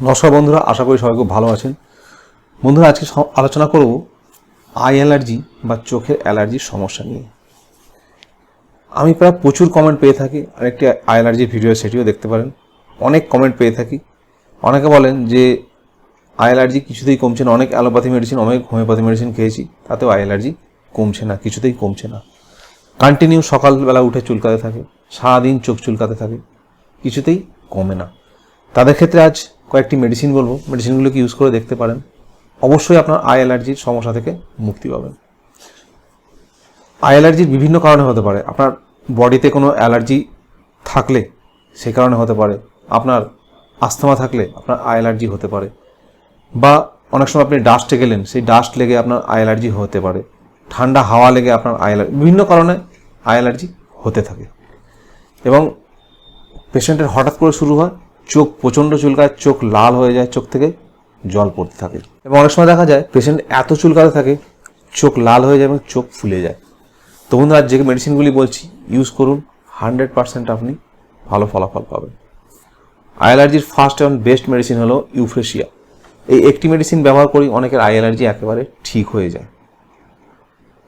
নমস্কার বন্ধুরা, আশা করি সবাই খুব ভালো আছেন। বন্ধুরা, আজকে আলোচনা করব আই অ্যালার্জি বা চোখের অ্যালার্জির সমস্যা নিয়ে। আমি প্রায় প্রচুর কমেন্ট পেয়ে থাকি, আরেকটি আই অ্যালার্জির ভিডিও সেটিও দেখতে পারেন। অনেক কমেন্ট পেয়ে থাকি। অনেকে বলেন যে, আই অ্যালার্জি কিছুতেই কমছে না। অনেক অ্যালোপ্যাথি মেডিসিন অনেক হোমিওপ্যাথি মেডিসিন খেয়েছি, তাতেও আই অ্যালার্জি কমছে না, কিছুতেই কমছে না। কন্টিনিউ সকালবেলা উঠে চুলকাতে থাকে, সারাদিন চোখ চুলকাতে থাকে, কিছুতেই কমে না। তাদের ক্ষেত্রে আজ কয়েকটি মেডিসিন বলব। মেডিসিনগুলোকে ইউজ করে দেখতে পারেন। অবশ্যই আপনার আই অ্যালার্জির সমস্যা থেকে মুক্তি পাবেন। আই অ্যালার্জির বিভিন্ন কারণে হতে পারে। আপনার বডিতে কোনো অ্যালার্জি থাকলে সেই কারণে হতে পারে। আপনার আস্থমা থাকলে আপনার আই অ্যালার্জি হতে পারে। বা অনেক সময় আপনি ডাস্টে গেলেন, সেই ডাস্ট লেগে আপনার আই অ্যালার্জি হতে পারে। ঠান্ডা হাওয়া লেগে আপনার আই অ্যালার্জি বিভিন্ন কারণে আই অ্যালার্জি হতে থাকে। এবং পেশেন্টের হঠাৎ করে শুরু হয় চোখ প্রচণ্ড চুলকায়, চোখ লাল হয়ে যায়, চোখ থেকে জল পড়তে থাকে। এবং অনেক সময় দেখা যায় পেশেন্ট এত চুলকাতে থাকে, চোখ লাল হয়ে যায় এবং চোখ ফুলে যায়। তো বন্ধুরা যে মেডিসিনগুলি বলছি ইউজ করুন হান্ড্রেড পার্সেন্ট আপনি ভালো ফলাফল পাবেন। আই অ্যালার্জির ফার্স্ট এবং বেস্ট মেডিসিন হলো ইউফ্রেশিয়া এই একটি মেডিসিন ব্যবহার করি, অনেকের আই অ্যালার্জি একেবারে ঠিক হয়ে যায়।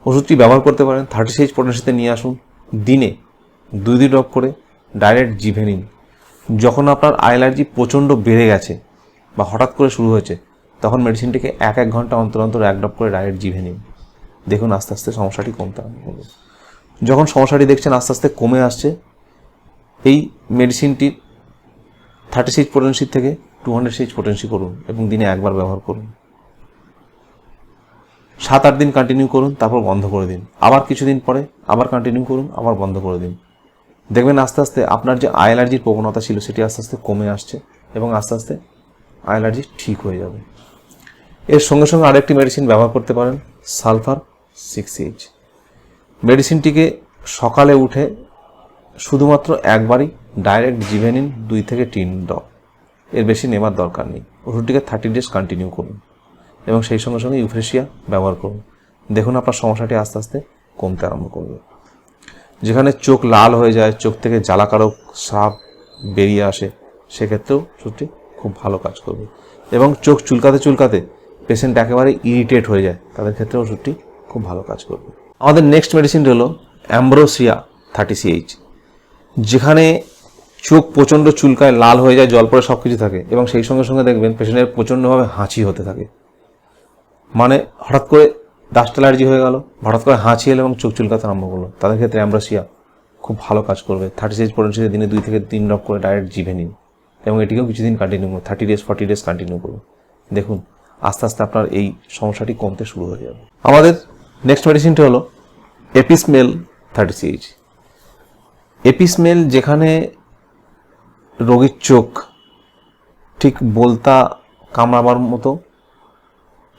ওষুধটি ব্যবহার করতে পারেন থার্টি সিক্স পটেন্সিতে নিয়ে আসুন। দিনে দুই দুই ড্রপ করে ডাইরেক্ট জিভে নিন। যখন আপনার অ্যালার্জি প্রচণ্ড বেড়ে গেছে বা হঠাৎ করে শুরু হয়েছে, তখন মেডিসিনটিকে এক এক ঘণ্টা অন্তর অন্তর এক ড্রপ করে ডাইরেক্ট জিভে নিন। দেখুন আস্তে আস্তে সমস্যাটি কমতে আরম্ভ করবে যখন সমস্যাটি দেখছেন আস্তে আস্তে কমে আসছে, এই মেডিসিনটি থার্টি সিক্স পোটেন্সি থেকে টু হান্ড্রেড সিক্স পোটেন্সি করুন এবং দিনে একবার ব্যবহার করুন। সাত আট দিন কন্টিনিউ করুন, তারপর বন্ধ করে দিন। আবার কিছুদিন পরে আবার কন্টিনিউ করুন, আবার বন্ধ করে দিন। দেখবেন আস্তে আস্তে আপনার যে অ্যালার্জির প্রবণতা ছিল সেটি আস্তে আস্তে কমে আসছে এবং আস্তে আস্তে আই অ্যালার্জি ঠিক হয়ে যাবে। এর সঙ্গে সঙ্গে আরেকটি মেডিসিন ব্যবহার করতে পারেন সালফার সিক্স এইচ মেডিসিনটিকে সকালে উঠে শুধুমাত্র একবারই ডাইরেক্ট জিভে নিন দুই থেকে তিন ড্রপ এর বেশি নেবার দরকার নেই। ওষুধটিকে থার্টি ডেজ কন্টিনিউ করুন এবং সেই সঙ্গে সঙ্গে ইউফ্রেশিয়া ব্যবহার করুন। দেখুন আপনার সমস্যাটি আস্তে আস্তে কমতে আরম্ভ করবে। যেখানে চোখ লাল হয়ে যায়, চোখ থেকে জ্বালাকারক সাপ বেরিয়ে আসে, সেক্ষেত্রেও ওষুধটি খুব ভালো কাজ করবে। এবং চোখ চুলকাতে চুলকাতে পেশেন্ট একেবারে ইরিটেট হয়ে যায়, তাদের ক্ষেত্রে ওষুধটি খুব ভালো কাজ করবে। আমাদের নেক্সট মেডিসিনটি হলো অ্যাম্ব্রোসিয়া থার্টি সিএইচ যেখানে চোখ প্রচণ্ড চুলকায়, লাল হয়ে যায়, জল পরে সব কিছু থাকে এবং সেই সঙ্গে সঙ্গে দেখবেন পেশেন্টের প্রচণ্ডভাবে হাঁচি হতে থাকে। মানে হঠাৎ করে ডাস্ট অ্যালার্জি হয়ে গেল। হঠাৎ করে হাঁচি এলো এবং চোখ চুলকাতে আরম্ভ করল। তাদের ক্ষেত্রে অ্যাম্ব্রাসিয়া খুব ভালো কাজ করবে। থার্টি সিক্স পর্যন্ত দিনে দুই থেকে তিন ড্রপ করে ডাইরেক্ট জিভে নিন। এবং এটিকেও কিছুদিন কন্টিনিউ করুন। Thirty days forty days continue করুন। দেখুন, আস্তে আস্তে আপনার এই সমস্যাটি কমতে শুরু হয়ে যাবে। আমাদের নেক্সট মেডিসিনটি হলো এপিসমেল থার্টি সিএইচ এপিসমেল যেখানে রোগীর চোখ ঠিক বলতা কামড়াবার মতো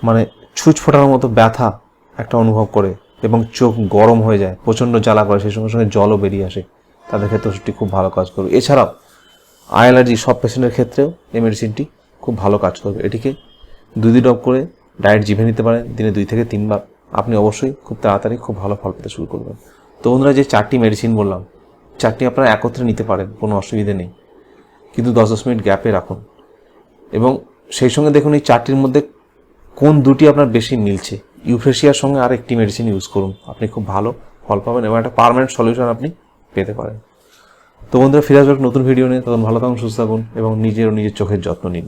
মানে ছুঁচ ফোটানোর মতো ব্যথা একটা অনুভব করে এবং চোখ গরম হয়ে যায়, প্রচণ্ড জ্বালা করে সেই সঙ্গে সঙ্গে জলও বেরিয়ে আসে। তাদের ক্ষেত্রে ওষুধটি খুব ভালো কাজ করবে। এছাড়াও আই অ্যালার্জি সব পেশেন্টের ক্ষেত্রেও এই মেডিসিনটি খুব ভালো কাজ করবে। এটিকে দুই দুই ড্রপ করে ডায়েট জিভে নিতে পারেন, দিনে দুই থেকে তিনবার। আপনি অবশ্যই খুব তাড়াতাড়ি খুব ভালো ফল পেতে শুরু করবেন। তো বন্ধুরা, যে চারটি মেডিসিন বললাম, চারটি আপনারা একত্রে নিতে পারেন, কোনো অসুবিধে নেই। কিন্তু দশ দশ মিনিট গ্যাপে রাখুন। এবং সেই সঙ্গে দেখুন, এই চারটির মধ্যে কোন দুটি আপনার বেশি মিলছে? ইউফ্রেশিয়ার সঙ্গে আর একটি মেডিসিন ইউজ করুন। আপনি খুব ভালো ফল পাবেন এবং একটা পারমানেন্ট সলিউশন আপনি পেতে পারেন। তো বন্ধুরা, ফিরে নতুন ভিডিও নিয়ে। তখন ভালো থাকুন, সুস্থ থাকুন এবং নিজের ও নিজের চোখের যত্ন নিন।